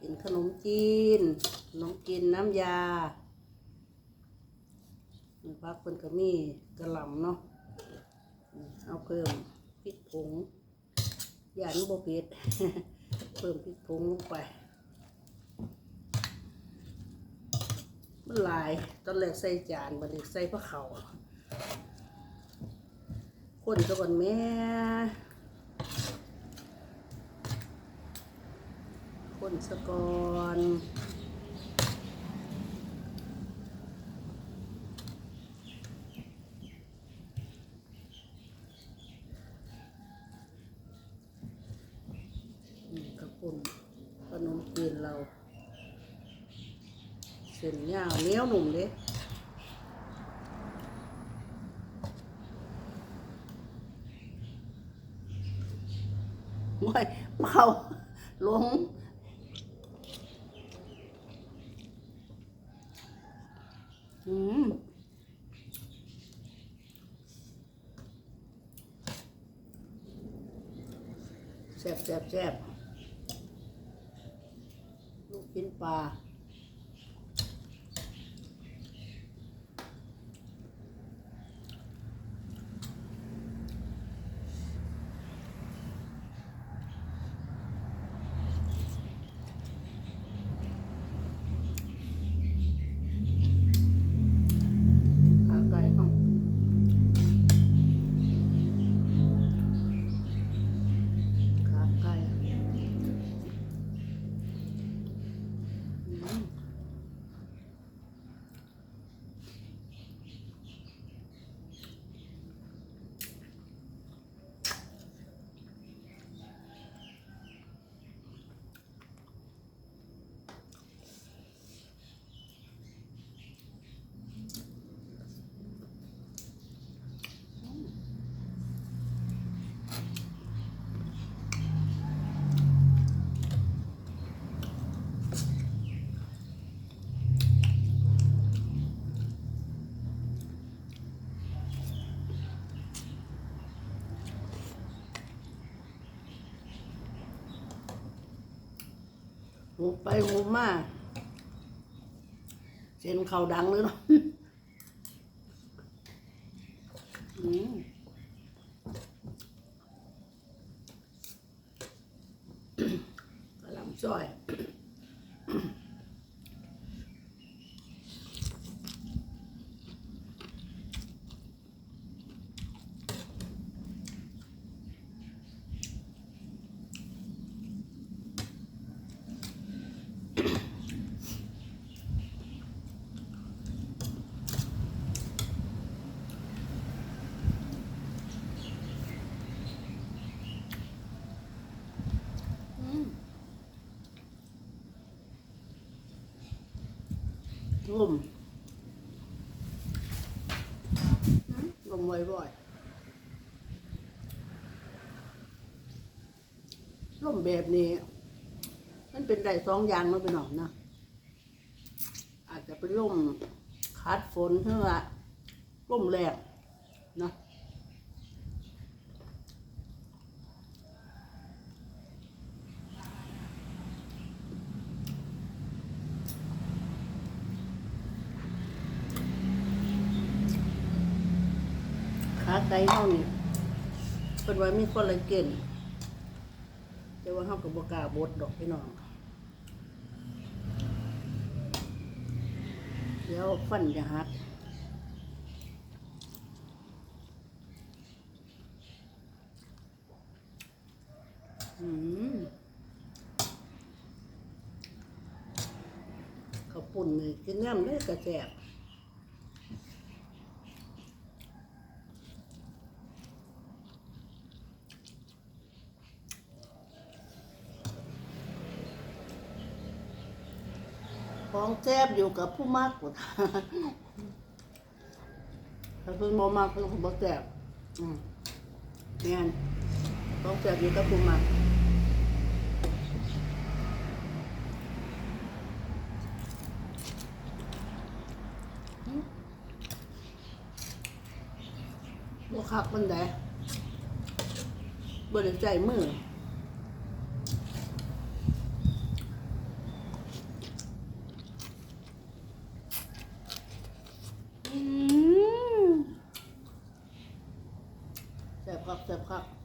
กินขนมจีนขนมกินน้ำยาพักเพิ่นก็มีกระหล่ำเนาะเอาเพิ่มพริกผงอย่านุบเผ็ดเพิ่มพริกผงลงไปมันลายตอนแรกใส่จานบัดนี้ใส่พระเขาคนซะก่อนแม่ คนสะกอนนี่กระปุ่นขนมจีนเราเส้นยาวเนี้ยวหนุ่มเด้ไม่เมาลง อืมแซ่บแซ่บแซ่บลูกชิ้นปลาขาไก่เอาขาไก่อืม หูไปหูมาเส้นเขาดังเลยเนาะกระหลำจ้อย อืม ลมอืมลมบ่อยๆลมแบบนี้ มันเป็นได้สองอย่างเนเป็นหนองนะอาจจะเป็นลมคัดฝนเท่าว่าลมแรงนะ ไก่เฮานี่เพิ่นว่ามีคอลลาเจนแต่ว่าเฮาก็บ่กล้าบดดอกพี่น้องเดี๋ยวฟันจะหักอืมข้าปุ่นนี่กินน้ำได้กระแสบ ของแซ่บอยู่กับผู้มากกว่าถ้าเพิ่นบ่มากเพิ่นก็บ่แซ่บอืมแม่นของแซ่บอยู่กับผู้มากอืมบ่คักปานใดบ่ได้ใจมือ ซ่บคักแซ่บคัก